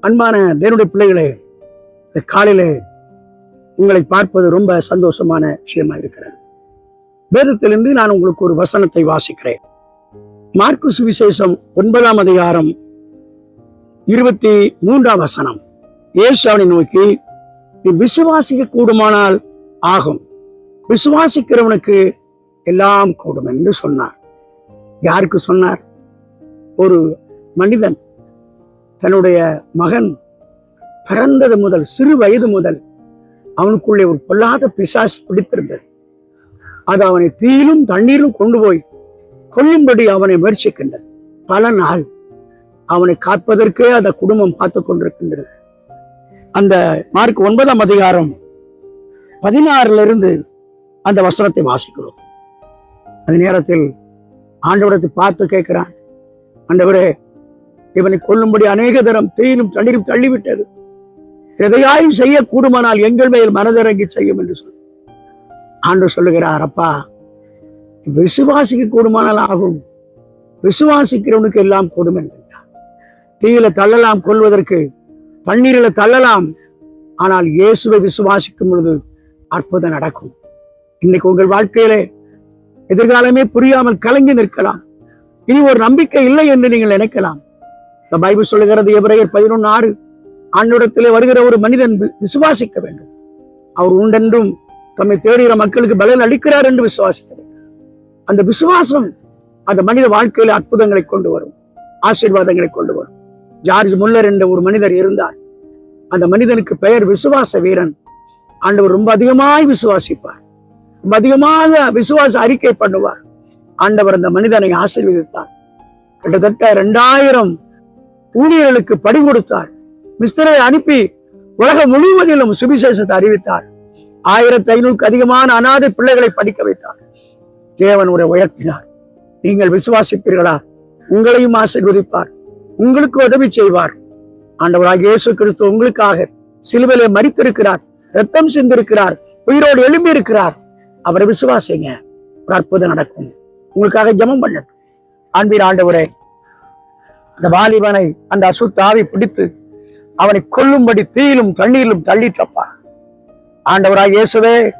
அன்பான தேவனுடைய பிள்ளைகளே இந்த காலையிலே உங்களை பார்ப்பது ரொம்ப சந்தோஷமான விஷயமா இருக்கிறது. வேதத்திலிருந்து நான் உங்களுக்கு ஒரு வசனத்தை வாசிக்கிறேன். மார்க்கு சுவிசேஷம் ஒன்பதாம் அதிகாரம் இருபத்தி மூன்றாம் வசனம். இயேசு அவனை நோக்கி நீ விசுவாசிக்க கூடுமானால் ஆகும். விசுவாசிக்கிறவனுக்கு எல்லாம் கூடும் என்று சொன்னார். யாருக்கு சொன்னார்? ஒரு மனிதன். தன்னுடைய மகன் பிறந்தது முதல் சிறு வயது முதல் அவனுக்குள்ளே ஒரு பொல்லாத பிசாஸ் பிடித்திருந்தது. அது அவனை தீயிலும் தண்ணீரும் கொண்டு போய் கொல்லும்படி அவனை முயற்சிக்கின்றது. பல நாள் அவனை காப்பதற்கே அந்த குடும்பம் பார்த்து கொண்டிருக்கின்றது. அந்த மார்க் ஒன்பதாம் அதிகாரம் பதினாறுல இருந்து அந்த வசனத்தை வாசிக்கிறோம். அந்த நேரத்தில் ஆண்டவரத்தை பார்த்து கேட்கிறான் ஆண்டவரே இவனை கொல்லும்படி அநேக தரம் தீயிலும் தண்ணீரும் தள்ளிவிட்டது. எதையாயும் செய்ய கூடுமானால் எங்கள் மேல் மனதிறங்கி செய்யும் என்று சொல். ஆண்டு சொல்லுகிறார் அப்பா விசுவாசிக்க கூடுமானால் ஆகும். விசுவாசிக்கிறவனுக்கு எல்லாம் கூடும் என்கின்றார் தீயில தள்ளலாம் கொள்வதற்கு தண்ணீரில தள்ளலாம். ஆனால் இயேசுவை விசுவாசிக்கும் பொழுது அற்புதம் நடக்கும். இன்னைக்கு உங்கள் வாழ்க்கையிலே எதிர்காலமே புரியாமல் கலங்கி நிற்கலாம். இனி ஒரு நம்பிக்கை இல்லை என்று நீங்கள் நினைக்கலாம். இந்த பைபிள் சொல்லுகிறது எபிரேயர் பதினொன்று ஆறு அன்னிடத்திலே வருகிற ஒரு மனிதன் விசுவாசிக்க வேண்டும். அவர் உண்டென்றும் தம்மை தேடுகிற மக்களுக்கு பலன் அளிக்கிறார் என்று விசுவாசிக்க வேண்டும். அந்த விசுவாசம் அந்த மனித வாழ்க்கையில அற்புதங்களை கொண்டு வரும். ஆசீர்வாதங்களை கொண்டு வரும். ஜார்ஜ் முல்லர் என்ற ஒரு மனிதர் இருந்தார். அந்த மனிதனுக்கு பெயர் விசுவாச வீரன். ஆண்டவர் ரொம்ப அதிகமாய் விசுவாசிப்பார். ரொம்ப அதிகமாக விசுவாச அறிக்கை பண்ணுவார். ஆண்டவர் அந்த மனிதனை ஆசீர்வதித்தார். கிட்டத்தட்ட இரண்டாயிரம் ஊழியர்களுக்கு படி கொடுத்தார். மிஸ்டரை அனுப்பி உலகம் முழுவதிலும் சுவிசேஷத்தை அறிவித்தார். ஆயிரத்தி ஐநூறுக்கு அதிகமான அனாதை பிள்ளைகளை படிக்க வைத்தார். தேவன் உரை உயர்த்தினார். நீங்கள் விசுவாசிப்பீர்களா? உங்களையும் ஆசீர்வதிப்பார். உங்களுக்கு உதவி செய்வார். ஆண்டவராக இயேசு கிறிஸ்து உங்களுக்காக சிலுவையிலே மறித்திருக்கிறார் ரத்தம் சிந்திருக்கிறார் உயிரோடு எழும்பி இருக்கிறார் அவரை விசுவாசிங்க. ஒரு அற்புதம் நடக்கும். உங்களுக்காக ஜமம் பண்ணட்டும். அன்பின் ஆண்டவரே அந்த வாலிபனை அந்த அசுத்தாவி பிடித்து அவனை கொல்லும்படி தீயிலும் தண்ணீரிலும் தள்ளிட்டப்பா. ஆண்டவராய் இயேசுவே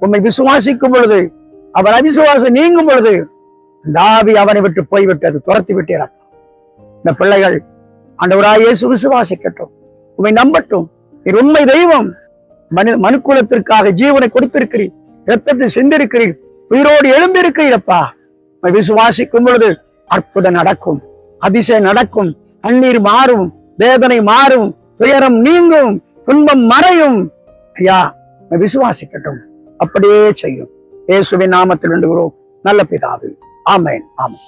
உண்மை விசுவாசிக்கும் பொழுது அவர் அவிசுவாசம் நீங்கும் பொழுது அந்த ஆவி அவனை விட்டு போய்விட்டது துரத்தி விட்டேரப்பா. இந்த பிள்ளைகள் ஆண்டவராய் இயேசு விசுவாசிக்கட்டும். உம்மை நம்பட்டும். நீர் உண்மை தெய்வம். மனு மனுக்குலத்திற்காக ஜீவனை கொடுத்திருக்கிறீர். ரத்தத்தை சிந்திருக்கிறீர். உயிரோடு எழும்பியிருக்கிறீரப்பா. விசுவாசிக்கும் பொழுது அற்புதம் நடக்கும். அதிசயம் நடக்கும். கண்ணீர் மாறும் வேதனை மாறும் துயரம் நீங்கும் துன்பம் மறையும். ஐயா விசுவாசிக்கட்டும். அப்படியே செய்யும். இயேசுவின் நாமத்தில் வேண்டுகிறோம். நல்ல பிதாவு. ஆமேன். ஆமென்.